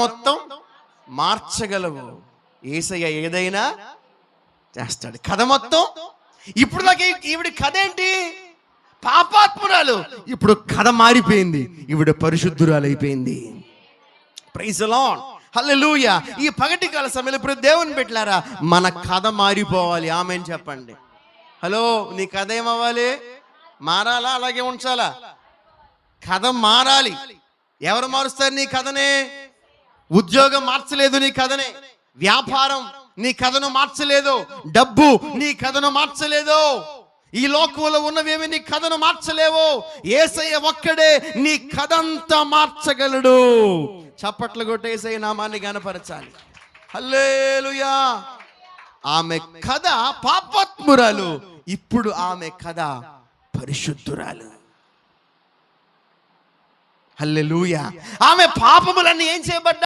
మొత్తం మార్చగలవు. ఏసయ్య ఏదైనా చేస్తాడు. కథ మొత్తం ఇప్పుడు దాకా ఈవిడ కథ ఏంటి? పాపాత్మురాలు. ఇప్పుడు కథ మారిపోయింది. ఈవిడ పరిశుద్ధురాలు అయిపోయింది ప్రైజ్ లాన్ హల్లెలూయా ఈ పగటి కాల సమయంలో ఇప్పుడు దేవుని పెట్టారా మన కథ మారిపోవాలి. ఆమె చెప్పండి. హలో నీ కథ ఏమవ్వాలి? మారాలా? అలాగే ఉంచాలా? కథ మారాలి. ఎవరు మారుస్తారు నీ కథనే? ఉద్యోగం మార్చలేదు నీ కథనే. వ్యాపారం నీ కథను మార్చలేదు. డబ్బు నీ కథను మార్చలేదు. ఈ లోకంలో ఉన్నవేమి నీ కథను మార్చలేవు? ఏసయ్య ఒక్కడే నీ కథంతా మార్చగలడు. చప్పట్లు కొట్టే ఏసయ్య నామాన్ని గనపరచాలి హల్లేలుయా. ఆమె కథ పాపాత్మురాలు. ఇప్పుడు ఆమె కథ పరిశుద్ధురాలు. హల్లెలూయా. ఆమె పాపములన్నీ ఏం చేయబడ్డా